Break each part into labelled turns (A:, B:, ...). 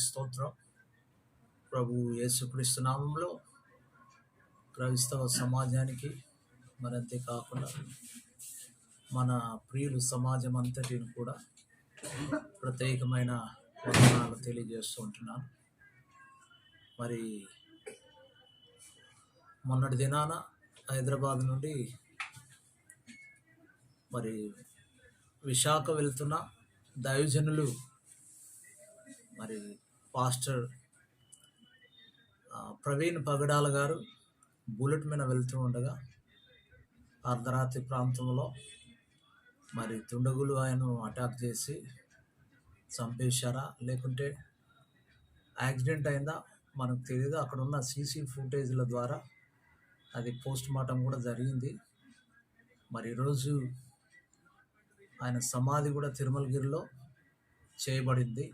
A: దేవానికి స్తోత్రం. ప్రభు యేసుక్రీస్తు నామంలో క్రైస్తవ సమాజానికి మరి అంతేకాకుండా మన ప్రియులు సమాజం అంతటిని కూడా ప్రత్యేకమైన వందనాలు తెలియజేస్తూ ఉంటున్నాను. మరి మొన్నటి దినాన హైదరాబాద్ నుండి మరి విశాఖ వెళ్తున్న దైవజనులు మరి పాస్టర్ ప్రవీణ్ పగడాల గారు బుల్లెట్ మీద వెళ్తూ ఉండగా అర్ధరాత్రి ప్రాంతంలో మరి దుండగులు ఆయన అటాక్ చేసి చంపేశారా? లేకుంటే యాక్సిడెంట్ అయిందా? మనకు తెలియదు అక్కడ ఉన్న సీసీ ఫుటేజ్ల ద్వారా అది పోస్ట్ మార్టం కూడా జరిగింది. మరి ఈరోజు ఆయన సమాధి కూడా తిరుమలగిరిలో చేయబడింది.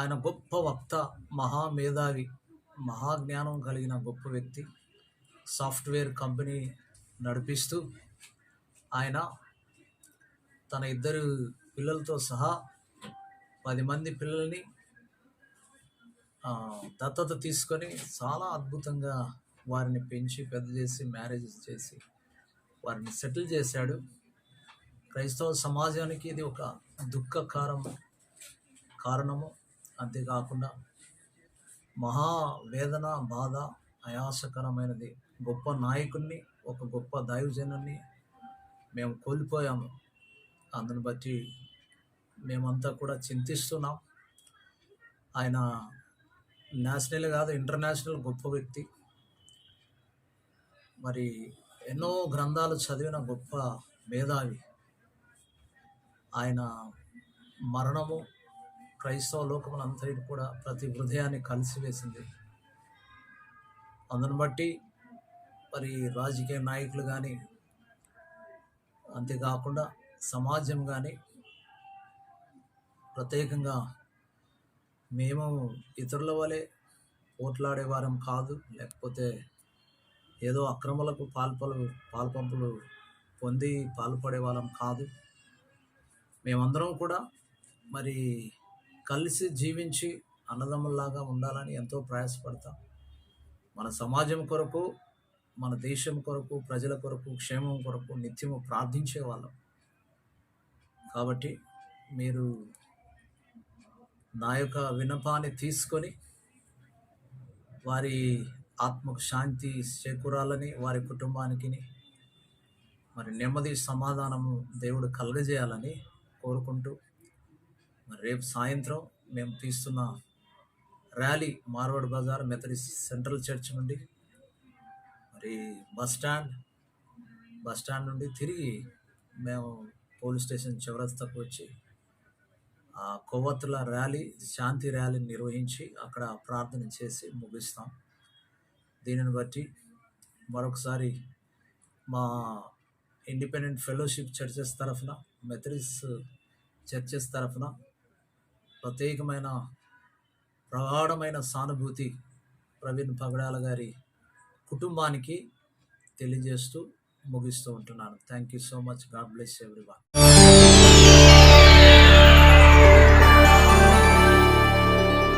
A: ఆయన గొప్ప వక్త మహామేధావి మహాజ్ఞానం కలిగిన గొప్ప వ్యక్తి. సాఫ్ట్వేర్ కంపెనీ నడిపిస్తూ ఆయన తన ఇద్దరు పిల్లలతో సహా పది మంది పిల్లల్ని దత్తత తీసుకొని చాలా అద్భుతంగా వారిని పెంచి పెద్ద చేసి మ్యారేజ్ చేసి వారిని సెటిల్ చేశాడు. క్రైస్తవ సమాజానికి ఇది ఒక దుఃఖకారం కారణము. అంతేకాకుండా మహా వేదన బాధ ఆయాసకరమైనది గొప్ప నాయకుడిని ఒక గొప్ప దైవజనుని మేము కోల్పోయాము. అందుని బట్టి మేమంతా కూడా చింతిస్తున్నాం. ఆయన నేషనల్ కాదు ఇంటర్నేషనల్ గొప్ప వ్యక్తి. మరి ఎన్నో గ్రంథాలు చదివిన గొప్ప మేధావి. ఆయన మరణము క్రైస్తవ లోకములంతటి కూడా ప్రతి హృదయాన్ని కలిసివేసింది. అందును బట్టి మరి రాజకీయ నాయకులు కానీ అంతేకాకుండా సమాజం కానీ ప్రత్యేకంగా మేము ఇతరుల వలె పోట్లాడేవారం కాదు లేకపోతే ఏదో అక్రమాలకు పాల్పలు పాల్పంపులు పొంది పాల్పడే వాళ్ళం కాదు. మేమందరం కూడా మరి కలిసి జీవించి అన్నదమ్ముల్లాగా ఉండాలని ఎంతో ప్రయాసపడతాం. మన సమాజం కొరకు మన దేశం కొరకు ప్రజల కొరకు క్షేమం కొరకు నిత్యము ప్రార్థించే వాళ్ళం. కాబట్టి మీరు నా యొక్క వినపాన్ని తీసుకొని వారి ఆత్మకు శాంతి చేకూరాలని వారి కుటుంబానికి మరి నెమ్మది సమాధానము దేవుడు కలగజేయాలని కోరుకుంటూ మరి రేపు సాయంత్రం మేము తీస్తున్న rally Marwad Bazar Methodist central church నుండి మరి బస్ స్టాండ్ బస్ స్టాండ్ నుండి తిరిగి మేము పోలీస్ స్టేషన్ చివరస్తకు వచ్చి ఆ కొవ్వొత్తుల ర్యాలీ శాంతి ర్యాలీని నిర్వహించి అక్కడ ప్రార్థన చేసి ముగిస్తాం. దీనిని బట్టి మరొకసారి మా ఇండిపెండెంట్ ఫెలోషిప్ చర్చెస్ తరఫున మెథడిస్ చర్చెస్ తరఫున ప్రత్యేకమైన ప్రగాఢమైన సానుభూతి ప్రవీణ్ పగడాల గారి కుటుంబానికి తెలియజేస్తూ ముగిస్తూ ఉంటున్నాను. Thank you so much God bless everyone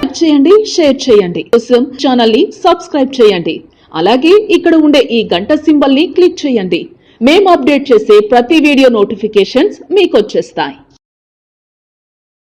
B: like చేయండి షేర్ చేయండి. కోసం ఛానల్ని సబ్స్క్రైబ్ చేయండి. అలాగే ఇక్కడ ఉండే ఈ గంట సింబల్ని క్లిక్ చేయండి. మేము అప్డేట్ చేసే ప్రతి వీడియో నోటిఫికేషన్స్ మీకు వచ్చేస్తాయి.